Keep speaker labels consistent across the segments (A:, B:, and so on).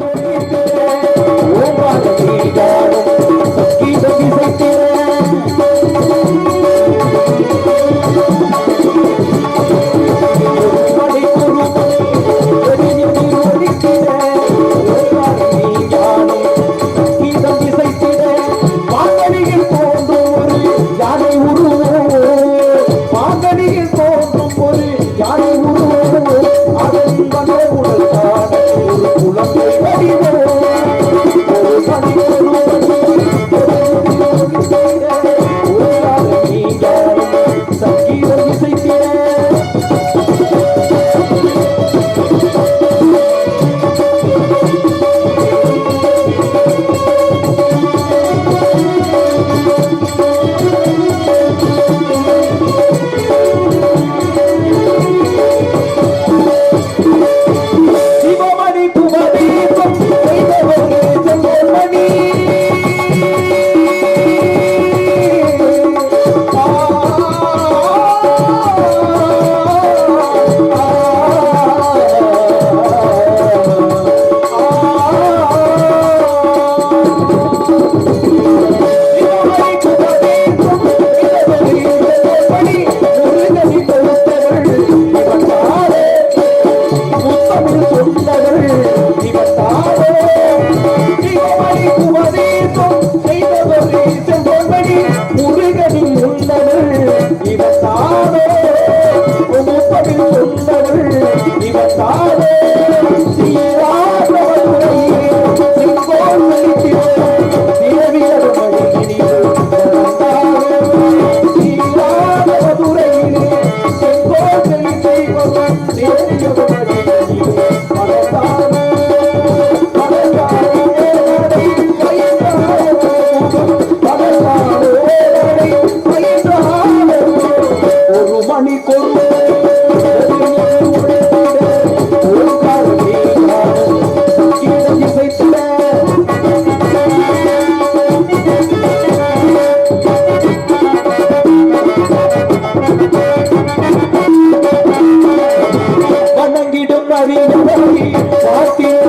A: Thank you. Bye. Thank you.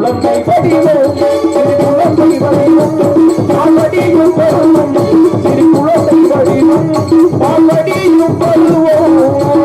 A: குழந்தை படிவோம் சிறு குழந்தை வடிவம். பால்வடியும் பருவம் சிறு குழந்தை வடிவம். பால்வடியும் பருவம்.